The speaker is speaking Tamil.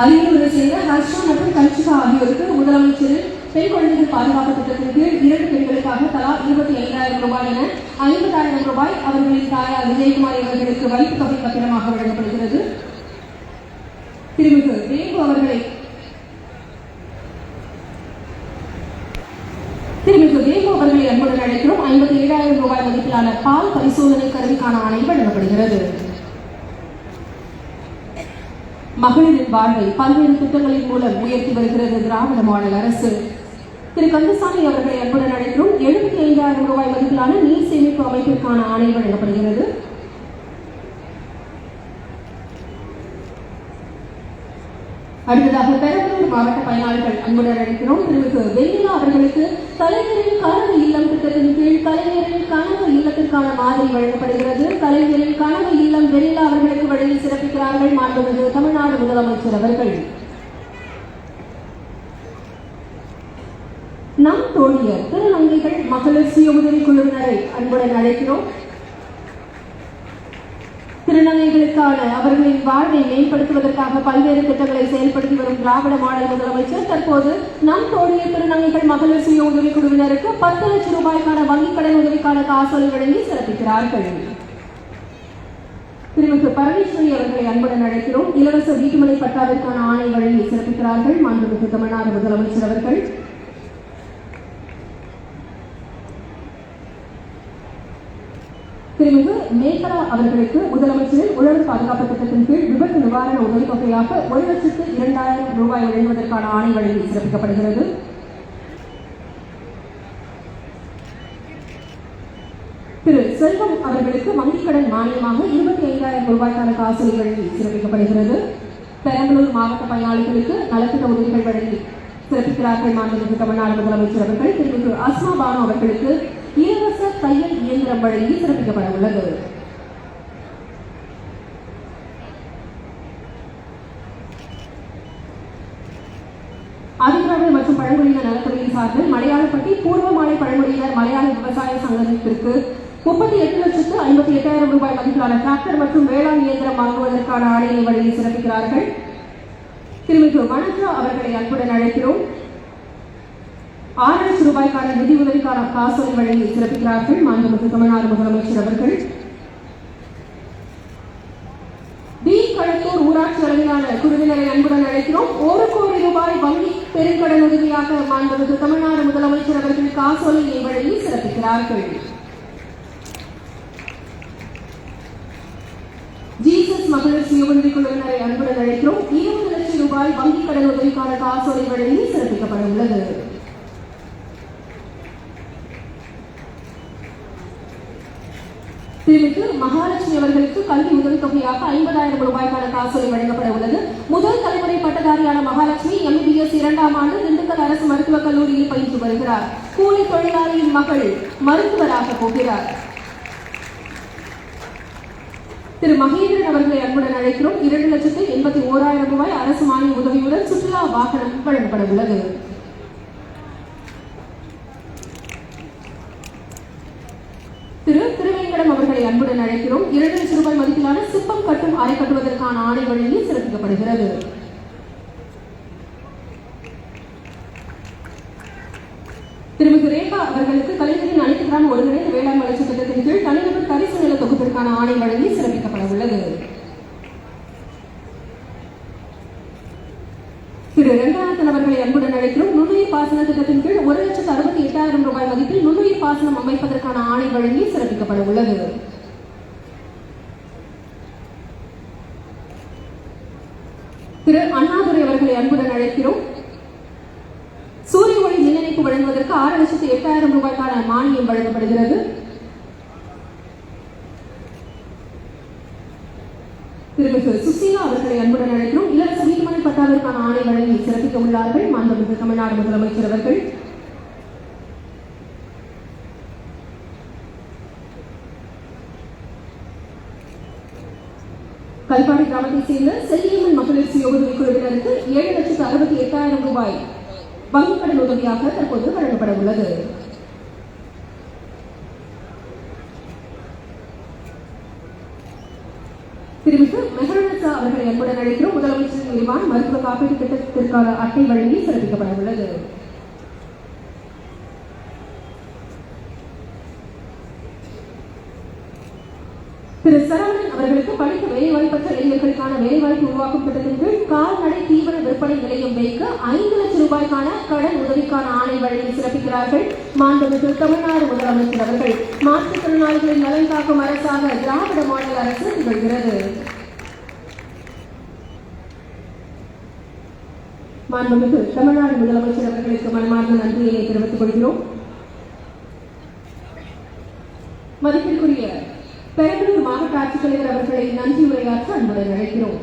அரியலூரை சேர்ந்த ஹர்ஷா மற்றும் கன்ஷிகா ஆகியோருக்கு முதலமைச்சரின் பெண் குழந்தைகள் பாதுகாப்பு திட்டத்தின் கீழ் இரண்டு பெண்களுக்காக தலா இருபத்தி ஐந்தாயிரம் ரூபாய் என ஐம்பதாயிரம் ரூபாய் அவர்களின் தாயார் விஜயகுமாரி அவர்களுக்கு வைப்பு தொகை பத்திரமாக வழங்கப்படுகிறது. திருமிகு ரேகு அவர்களை திருமிகு ரேகு அவர்களை அன்புடன் அழைக்கிறோம். ஐம்பத்தி ஏழாயிரம் ரூபாய் மதிப்பிலான பால் பரிசோதனை கருவிக்கான ஆணை வழங்கப்படுகிறது. மகளிரின் வாழ்வை பல்வேறு திட்டங்களின் மூலம் உயர்த்தி வருகிறது திராவிட மாடல் அரசு. திரு. கந்தசாமி அவர்களை அன்புடன் அழைக்கிறோம். எழுபத்தி ஐந்தாயிரம் ரூபாய் மதிப்பிலான நீர் சேமிப்பு அமைப்பிற்கான ஆணை வழங்கப்படுகிறது. அடுத்ததாக பெரம்பலூர் மாவட்ட பயனாளிகள் அன்புடன் அழைக்கிறோம். திருமிகு வெண்ணிலா அவர்களுக்கு கலைஞரின் கனவு இல்லம் திட்டத்தின் கீழ் கலைஞரின் கனவு இல்லத்திற்கான மாதிரி வழங்கப்படுகிறது. கலைஞரின் கனவு இல்லம் வெண்ணிலா அவர்களுக்கு வழங்கி சிறப்பிக்கிறார்கள். மாண்புமிகு தமிழ்நாடு முதலமைச்சர் அவர்கள். நம் தோழியர் திருநங்கைகள் மகளிர் சுய உதவி குழுவினரை அன்புடன் அழைக்கிறோம். திருநங்கைகளுக்கான அவர்களின் வாழ்வை மேம்படுத்துவதற்காக பல்வேறு திட்டங்களை செயல்படுத்தி வரும் திராவிட மாடல் முதலமைச்சர் தற்போது நம் தோழிய திருநங்கைகள் மகளிர் சுய உதவி குழுவினருக்கு பத்து லட்சம் ரூபாய்க்கான வங்கிக் கடன் உதவிக்கான காசோலை வழங்கி சிறப்பிக்கிறார்கள். திருமிகு பரமேஸ்வரி அவர்களை அன்புடன் அழைக்கிறோம். இலவச வீட்டுமனை பட்டாவிற்கான ஆணை வழங்கி சிறப்பிக்கிறார்கள். மாண்புமிகு தமிழ்நாடு முதலமைச்சர் அவர்கள். திருமிகு மேகலா அவர்களுக்கு முதலமைச்சரின் உழவு பாதுகாப்பு திட்டத்தின் கீழ் விபத்து நிவாரண உதவி தொகையாக ஒரு லட்சத்து இரண்டாயிரம் ரூபாய் வழங்குவதற்கான ஆணை வழங்கி சிறப்பிக்கப்படுகிறது. திரு செல்வம் அவர்களுக்கு வங்கிக் கடன் மானியமாக இருபத்தி ஐந்தாயிரம் ரூபாய்க்கான காசோலை வழங்கி சிறப்பிக்கப்படுகிறது. பெரம்பலூர் மாவட்ட பயனாளிகளுக்கு நலத்திட்ட உதவிகள் வழங்கி சிறப்பிக்கிறார்கள் மாண்புமிகு தமிழ்நாடு முதலமைச்சர் அவர்கள். திருமிகு அஸ்மா பானு அவர்களுக்கு இலவச தையல் இயந்திரம் வழங்கி சிறப்பிக்கப்பட உள்ளது. அதிகாரிகள் மற்றும் பழங்குடியினர் நலத்துறையின் சார்பில் மலையாளப்பட்டி பூர்வமாலை பழங்குடியினர் மலையாள விவசாய சங்கத்திற்கு முப்பத்தி எட்டு லட்சத்து ஐம்பத்தி எட்டாயிரம் ரூபாய் மதிப்பிலான டிராக்டர் மற்றும் வேளாண் இயந்திரம் வாங்குவதற்கான ஆணையை வழங்கி சிறப்பிக்கிறார்கள். திருமிகு வனஜா அவர்களை அன்புடன் அழைக்கிறோம். ஆறு லட்சம் ரூபாய்க்கான நிதி உதவிக்கான காசோலை வழங்கி சிறப்பிக்கிறார்கள் மாண்புமிகு தமிழ்நாடு முதலமைச்சர் அவர்கள். பி களத்தூர் ஊராட்சி அளவிலான குழுவினரை அன்புடன் அழைக்கிறோம். ஒரு கோடி ரூபாய் வங்கி பெருங்கடன் உதவியாக மாண்புமிகு தமிழ்நாடு முதலமைச்சர் அவர்கள் காசோலையை வழங்கி சிறப்பிக்கிறார்கள். ஜீசஸ் மகளிர் சுய உதவி குழுவினரை அன்புடன் அழைக்கிறோம். இருபது லட்சம் ரூபாய் வங்கிக் கடன் உதவிக்கான காசோலை வழங்கி சிறப்பிக்கப்பட உள்ளது. திருமிகு மகாலட்சுமி அவர்களுக்கு கல்வி உதவித்தொகையாக ஐம்பதாயிரம் ரூபாய்க்கான காசோலை வழங்கப்பட உள்ளது. முதல் தலைமுறை பட்டதாரியான மகாலட்சுமி எம்பிபிஎஸ் இரண்டாம் ஆண்டு திண்டுக்கல் அரசு மருத்துவக் கல்லூரியில் பயின்று வருகிறார். கூலி தொழிலாளியின் மகள் மருத்துவராக போகிறார். திரு மகேந்திரன் அவர்களை அன்புடன் அழைக்கிறோம். இரண்டு லட்சத்து எண்பத்தி ஓராயிரம் ரூபாய் அரசு மானிய உதவியுடன் சுற்றுலா வாகனம் வழங்கப்பட உள்ளது. திரு திருவேங்கடம் அவர்களை அன்புடன் அழைக்கிறோம். இரண்டு லட்சம் ரூபாய் மதிப்பிலான சிப்பம் கட்டும் அறை கட்டுவதற்கான ஆணை வழங்கி சிறப்பிக்கப்படுகிறது. திருமிகு ரேகா அவர்களுக்கு கலைஞரின் அனைத்து கிராம ஒருங்கிணைந்த வேளாண் வளர்ச்சி திட்டத்தின் கீழ் தனிநபர் தரிசு நில தொகுப்பிற்கான ஆணை வழங்கி சிறப்பிக்கப்பட உள்ளது. திரு ரங்கநாதன் அவர்களை அன்புடன் அழைக்கிறோம். நுண்ணுயிர் பாசன திட்டத்தின் கீழ் ஒரு லட்சத்து அறுபத்தி எட்டாயிரம் ரூபாய் மதிப்பில் நுண்ணுயிர் பாசனம் அமைப்பதற்கான ஆணை வழங்கி சிறப்பிக்கப்பட உள்ளது. திரு அண்ணாதுரை அவர்களை அன்புடன் அழைக்கிறோம். சூரிய ஒளி மின்னணைப்பு வழங்குவதற்கு ஆறு லட்சத்து எட்டாயிரம் ரூபாய்க்கான மானியம் வழங்கப்படுகிறது. திருமிகு சுசீலா அவர்களை அன்புடன் அழைக்கிறோம். இலவச ஆணை வழங்கி சிறப்பிக்க உள்ளார்கள் மாண்புமிகு தமிழ்நாடு முதலமைச்சர் அவர்கள். கல்பாடி கிராமத்தைச் சேர்ந்த செல்லியம்மன் மகளிர் சுய உதவி குழுவினருக்கு ஏழு லட்சத்து அறுபத்தி எட்டாயிரம் ரூபாய் வங்கிக் கடன் உதவியாக தற்போது வழங்கப்பட உள்ளது. திருமிகு மெஹருனசா அவர்களை அன்புடன் அழைக்கிறோம். முதலமைச்சரின் விரிவான மருத்துவ காப்பீடு திட்டத்திற்கான அட்டை வழங்கி சிறப்பிக்கப்பட உள்ளது திரு சரவணன் அவர்களுக்கு படித்த வேலைவாய்ப்பற்ற இளைஞர்களுக்கான வேலைவாய்ப்பு உருவாக்கும் திட்டத்தின் கீழ் கால்நடை தீவன விற்பனை நிலையம் வைக்க ஐந்து லட்சம் ரூபாய்க்கான கடன் உதவிக்கான ஆணை வழங்கி சிறப்பிக்கிறார்கள். மாண்புமிகு தமிழ்நாடு முதலமைச்சர் அவர்கள் மாற்றுத்திறனாளிகளின் நலன் காக்கும் அரசாக திராவிட மாநில அரசு திகழ்கிறது. மாண்புமிகு தமிழ்நாடு முதலமைச்சர் அவர்களுக்கு மனமார்ந்த நன்றியை தெரிவித்துக் கொள்கிறோம். மதிப்பிற்குரிய பெரம்பலூர் மாவட்ட ஆட்சித்தலைவர் அவர்களை நன்றி உரையாற்ற அன்புடன் அழைக்கிறோம்.